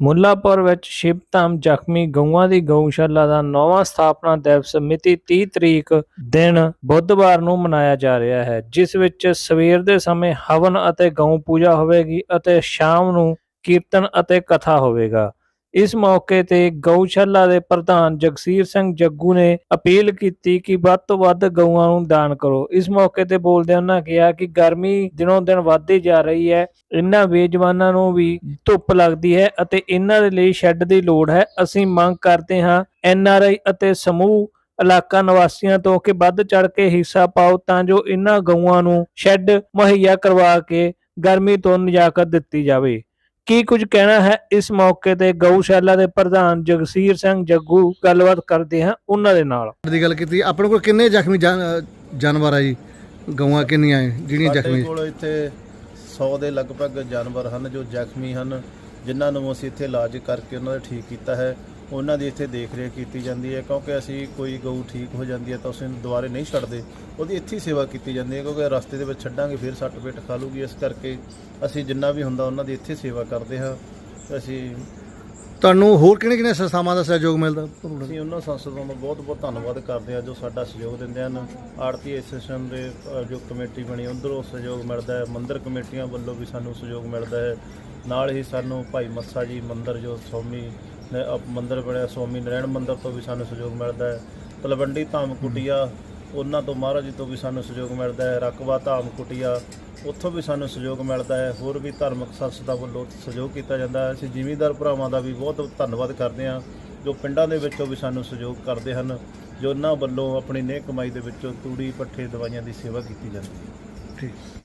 ਮੁੱਲਾਪੁਰ ਵਿੱਚ ਸ਼ਿਵ ਧਾਮ ਜ਼ਖਮੀ ਗਊਆਂ ਦੀ ਗਊਸ਼ਾਲਾ ਦਾ ਨੌਵਾਂ ਸਥਾਪਨਾ ਦਿਵਸ ਮਿਤੀ 30 ਤਰੀਕ ਦਿਨ ਬੁੱਧਵਾਰ ਨੂੰ ਮਨਾਇਆ ਜਾ ਰਿਹਾ ਹੈ, ਜਿਸ ਵਿੱਚ ਸਵੇਰ ਦੇ ਸਮੇਂ ਹਵਨ ਅਤੇ ਗਊ ਪੂਜਾ ਹੋਵੇਗੀ ਅਤੇ ਸ਼ਾਮ ਨੂੰ ਕੀਰਤਨ ਅਤੇ ਕਥਾ ਹੋਵੇਗਾ। ਇਸ ਮੌਕੇ ਤੇ ਗਊਸ਼ਾਲਾ ਦੇ ਪ੍ਰਧਾਨ ਜਗਸੀਰ ਸਿੰਘ ਜੱਗੂ ਨੇ ਅਪੀਲ ਕੀਤੀ ਕਿ ਵੱਧ ਤੋਂ ਵੱਧ ਗਊਆਂ ਨੂੰ ਦਾਨ ਕਰੋ। ਇਸ ਮੌਕੇ ਤੇ ਬੋਲਦਿਆਂ ਉਹਨਾਂ ਕਿਹਾ ਕਿ ਗਰਮੀ ਦਿਨੋਂ ਦਿਨ ਵੱਧਦੀ ਜਾ ਰਹੀ ਹੈ। ਇਹਨਾਂ ਬੇਜਵਾਨਾਂ ਨੂੰ ਵੀ ਧੁੱਪ ਲੱਗਦੀ ਹੈ ਅਤੇ ਇਹਨਾਂ ਦੇ ਲਈ ਸ਼ੈੱਡ ਦੀ ਲੋੜ ਹੈ। ਅਸੀਂ ਮੰਗ ਕਰਦੇ ਹਾਂ ਐਨ ਆਰ ਆਈ ਅਤੇ ਸਮੂਹ ਇਲਾਕਾ ਨਿਵਾਸੀਆਂ ਤੋਂ ਕਿ ਵੱਧ ਚੜ ਕੇ ਹਿੱਸਾ ਪਾਓ ਤਾਂ ਜੋ ਇਹਨਾਂ ਗਊਆਂ ਨੂੰ ਸ਼ੈੱਡ ਮੁਹੱਈਆ ਕਰਵਾ ਕੇ ਗਰਮੀ ਤੋਂ ਨਿਜਾਕਤ ਦਿੱਤੀ ਜਾਵੇ। ਕੀ ਕੁਝ ਕਹਿਣਾ ਹੈ? ਇਸ ਮੌਕੇ ਤੇ ਗਊਸ਼ਾਲਾ ਦੇ ਪ੍ਰਧਾਨ ਜਗਸੀਰ ਸਿੰਘ ਜੱਗੂ ਗੱਲਬਾਤ ਕਰਦੇ ਹਾਂ ਉਹਨਾਂ ਦੇ ਨਾਲ। ਦੀ ਗੱਲ ਕੀਤੀ। ਆਪਣੇ ਕੋਲ ਕਿੰਨੇ ਜ਼ਖਮੀ ਜਾਨ- ਜਾਨਵਰ ਆ ਜੀ? ਗਊਆਂ ਕਿੰਨੀਆਂ ਹੈ ਜਿਹੜੀਆਂ ਸਾਡੇ ਜ਼ਖਮੀ? ਕੋਲ ਇੱਥੇ 100 ਦੇ ਲਗਭਗ ਜਾਨਵਰ ਹਨ ਜੋ ਜ਼ਖਮੀ ਹਨ ਜਿਨ੍ਹਾਂ ਨੂੰ ਅਸੀਂ ਇੱਥੇ ਇਲਾਜ ਕਰਕੇ ਉਹਨਾਂ ਦਾ ਠੀਕ ਕੀਤਾ ਹੈ। ਉਹਨਾਂ ਦੀ ਇੱਥੇ ਦੇਖ ਰੇਖ ਕੀਤੀ ਜਾਂਦੀ ਹੈ ਕਿਉਂਕਿ ਅਸੀਂ ਕੋਈ ਗਊ ਠੀਕ ਹੋ ਜਾਂਦੀ ਹੈ ਤਾਂ ਅਸੀਂ ਉਹਨੂੰ ਦੁਬਾਰੇ ਨਹੀਂ ਛੱਡਦੇ। ਉਹਦੀ ਇੱਥੇ ਹੀ ਸੇਵਾ ਕੀਤੀ ਜਾਂਦੀ ਹੈ ਕਿਉਂਕਿ ਰਸਤੇ ਦੇ ਵਿੱਚ ਛੱਡਾਂਗੇ ਫਿਰ ਸੱਟ ਪੇਟ ਖਾ ਲੂਗੀ। ਇਸ ਕਰਕੇ ਅਸੀਂ ਜਿੰਨਾ ਵੀ ਹੁੰਦਾ ਉਹਨਾਂ ਦੀ ਇੱਥੇ ਸੇਵਾ ਕਰਦੇ ਹਾਂ। ਅਸੀਂ ਤੁਹਾਨੂੰ ਹੋਰ ਕਿਹਨੇ ਕਿਹਨੇ ਸੰਸਥਾਵਾਂ ਦਾ ਸਹਿਯੋਗ ਮਿਲਦਾ? ਅਸੀਂ ਉਹਨਾਂ ਸੰਸਥਾਵਾਂ ਦਾ ਬਹੁਤ ਬਹੁਤ ਧੰਨਵਾਦ ਕਰਦੇ ਹਾਂ ਜੋ ਸਾਡਾ ਸਹਿਯੋਗ ਦਿੰਦੇ ਹਨ। ਆੜਤੀ ਐਸੋਸੀਏਸ਼ਨ ਦੇ ਅ, ਜੋ ਕਮੇਟੀ ਬਣੀ ਅੰਦਰੋਂ ਸਹਿਯੋਗ ਮਿਲਦਾ ਹੈ। ਮੰਦਿਰ ਕਮੇਟੀਆਂ ਵੱਲੋਂ ਵੀ ਸਾਨੂੰ ਸਹਿਯੋਗ ਮਿਲਦਾ ਹੈ। ਨਾਲ ਹੀ ਸਾਨੂੰ ਭਾਈ ਮੱਸਾ ਜੀ ਮੰਦਿਰ ਜੋ ਨੇ ਅਪ- ਮੰਦਿਰ ਬਣਿਆ, ਸਵਾਮੀ ਨਰੈਣ ਮੰਦਿਰ ਤੋਂ ਵੀ ਸਾਨੂੰ ਸਹਿਯੋਗ ਮਿਲਦਾ ਹੈ। ਤਲਵੰਡੀ ਧਾਮ ਕੁਟੀਆ ਉਹਨਾਂ ਤੋਂ ਮਹਾਰਾਜ ਜੀ ਤੋਂ ਵੀ ਸਾਨੂੰ ਸਹਿਯੋਗ ਮਿਲਦਾ ਹੈ। ਰਕਵਾ ਧਾਮ ਕੁਟੀਆ ਉੱਥੋਂ ਵੀ ਸਾਨੂੰ ਸਹਿਯੋਗ ਮਿਲਦਾ ਹੈ। ਹੋਰ ਵੀ ਧਾਰਮਿਕ ਸੰਸਥਾ ਵੱਲੋਂ ਸਹਿਯੋਗ ਕੀਤਾ ਜਾਂਦਾ ਹੈ। ਅਸੀਂ ਜ਼ਿਮੀਂਦਾਰ ਭਰਾਵਾਂ ਦਾ ਵੀ ਬਹੁਤ ਧੰਨਵਾਦ ਕਰਦੇ ਹਾਂ, ਜੋ ਪਿੰਡਾਂ ਦੇ ਵਿੱਚੋਂ ਵੀ ਸਾਨੂੰ ਸਹਿਯੋਗ ਕਰਦੇ ਹਨ, ਜੋ ਉਹਨਾਂ ਵੱਲੋਂ ਆਪਣੀ ਨੇਕ ਕਮਾਈ ਦੇ ਵਿੱਚੋਂ ਤੂੜੀ, ਪੱਠੇ, ਦਵਾਈਆਂ ਦੀ ਸੇਵਾ ਕੀਤੀ ਜਾਂਦੀ ਹੈ। ਠੀਕ।